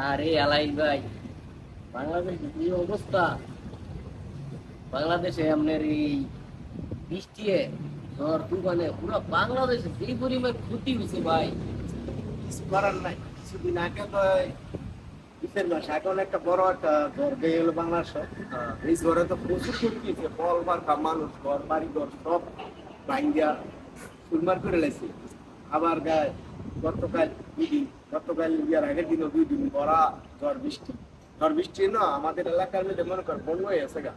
আরে আলাইন ভাই। বাংলাদেশে কি অবস্থা? বাংলাদেশে আপনার এই বৃষ্টি ঝড় তুফানে পুরো বাংলাদেশে যে পরিমাণ ক্ষতি হয়েছে ভাই কিছু করার নাই। কিছুদিন আগে তো কিসের মাস এখন একটা বড় একটা ঝড় গেলো বাংলাদেশ। এই ঝড়ে তো প্রচুর ক্ষতি হয়েছে। ফল বার্তা মানুষ ঘর বাড়ি ঘর সব ভাঙ্গিয়া করে লাইছে। আবার গায়ে গতকাল দুই দিন গতকাল ইয়ার আগের দিনও দুই দিন বড়া ঝড় বৃষ্টি। ঝড় বৃষ্টি না আমাদের এলাকার মধ্যে মনে কর বন্য হয়ে আছে গা।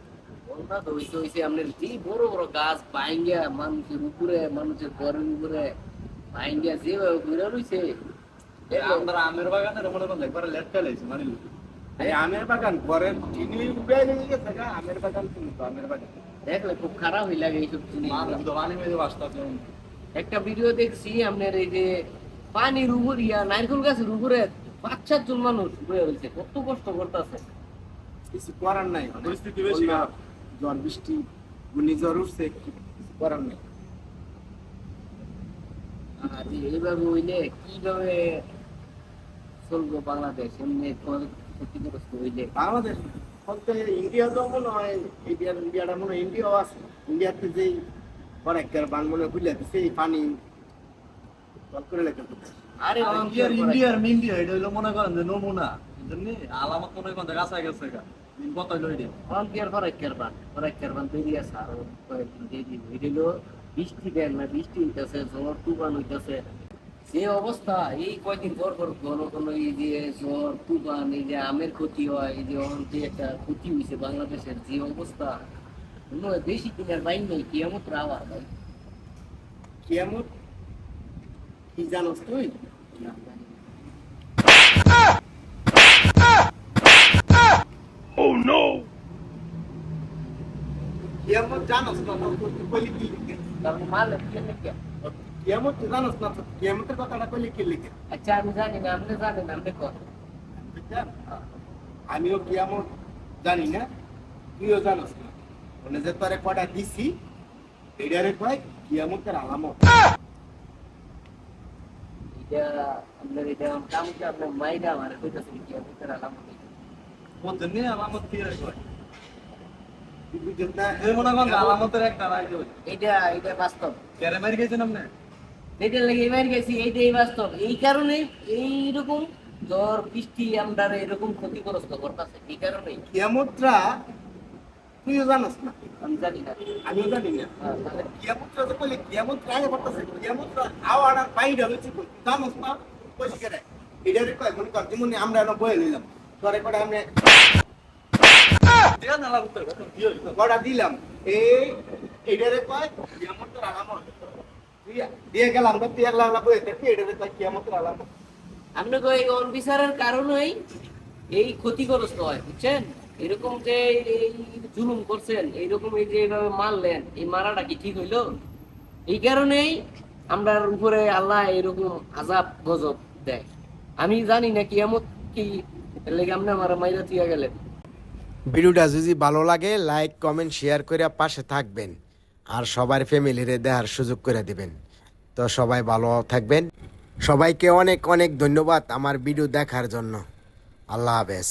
বন্যা তো হয়েছে হয়েছে আপনার যে বড় বড় গাছ ভাঙ্গিয়া মানুষের উপরে মানুষের ঘরের উপরে ভাঙ্গিয়া যেভাবে ঘুরে রয়েছে আমরা আমের বাগানের মনে করেন একবার লেট মানে এই আমের বাগান ঘরের নিয়ে গেছে গা আমের বাগান কিন্তু আমের বাগান। দেখলে খুব খারাপ হয়ে লাগে এইসব জিনিস একটা ভিডিও দেখছি আপনার এই যে পানির উপর ইয়া নারকেল গাছের উপরে পাঁচ চারজন মানুষ বয়ে রয়েছে। কত কষ্ট করতেছে। কিছু করার নাই। পরিস্থিতি বেশি। ঝড় বৃষ্টি ঘূর্ণিঝড় উঠছে কিছু করার নাই। আর এইভাবে হইলে কীভাবে চলবো বাংলাদেশ? এমনি ক্ষতি- ক্ষতিগ্রস্ত হইলে? বাংলাদেশ বলতে ইন্ডিয়া তো মনে হয় ইন্ডিয়ার ইন্ডিয়াটা মনে হয় ইন্ডিয়াও আছে। ইন্ডিয়াতে যেই মনে হয় বুঝলে দিচ্ছে এই পানি জল করে লেগে দিচ্ছে। আরে ইন্ডিয়ার ইন্ডিয়ার ইন্ডিয়া এটা হইল মনে করেন যে নমুনা। বুঝলেন আলামত মনে করেন গাছা গেছে গা। কত হইল এটা অঙ্কের ফরাক্কের বান ফরাক্কের বান বেরিয়ে আছে আরও কয়েকদিন দেরি হইল। বৃষ্টি দেন না বৃষ্টি হইতেছে ঝড় তুফান হইতেছে। যে অবস্থা এই কয়দিন পর পর ঘন ঘন এই যে জ্বর তুফান এই যে আমের ক্ষতি হয় এই যে অহন যে একটা ক্ষতি হয়েছে বাংলাদেশের যে অবস্থা। বেশি দিনের বাইন নেই কিয়ামত আবার ভাই কেমন কি জানোস তুই? কেমন জানোস না তো তুই কইলি কি লিখে? তারপর মাল কেন কে? কেমন তুই জানোস না তো কেমতের কথাটা কইলি কি লিখে? আচ্ছা আমি জানি না আপনি জানেন আপনি কর বুঝছেন? আমিও কেমন জানি না তুইও জানোস না। যে তোরে কটা দিছি এটারে কয় কিয়ামতের আলামত। এটা আপনার এটা আপনার মাইরা আমার আলামত আলামত আলামতের একটা বাস্তব। কেরে মারি গেছেন আপনি? এটার লাগে এবার গেছি এইটাই বাস্তব। এই কারণে এইরকম জ্বর বৃষ্টি আমরা এরকম ক্ষতিগ্রস্ত করতেছে এই কারণেই। কিয়ামতরা তুইও জানোস না? আমি জানি না। আমিও জানি না। কিয়ামতরা যে কইলে কিয়ামতরা আগে করতেছে কিয়ামতরা আওয়ার আর বাইরে কই? জানোস না? কইছি কেরে এটারে কয়, মনে কর যেমন আমরা এনে বয়ে নিলাম তোরে কটা আমি দেন আলামত কি হইল? কটা দিলাম। এই এটারে কয় কিয়ামতের আলামত দিয়ে গেলাম তো তুই একলা একলা বয়ে কয় কিয়ামতের আলামত আপনাকে এই অনবিচারের কারণেই এই ক্ষতিগ্রস্ত হয়, বুঝছেন? এরকম যে জুলুম করছেন, এইরকম এই যে এইভাবে মারলেন, এই মারাটা কি ঠিক হইল? এই কারণেই আমরার উপরে আল্লাহ এরকম আজাব গজব দেয়। আমি জানি না কি লেগে আপনি আমার মাইরা থিয়া গেলেন। ভিডিওটা যদি ভালো লাগে, লাইক, কমেন্ট, শেয়ার করে পাশে থাকবেন। আর সবার ফ্যামিলিরে দেখার সুযোগ করে দিবেন। তো সবাই ভালো থাকবেন। সবাইকে অনেক অনেক ধন্যবাদ আমার ভিডিও দেখার জন্য। আল্লাহ হাফেজ।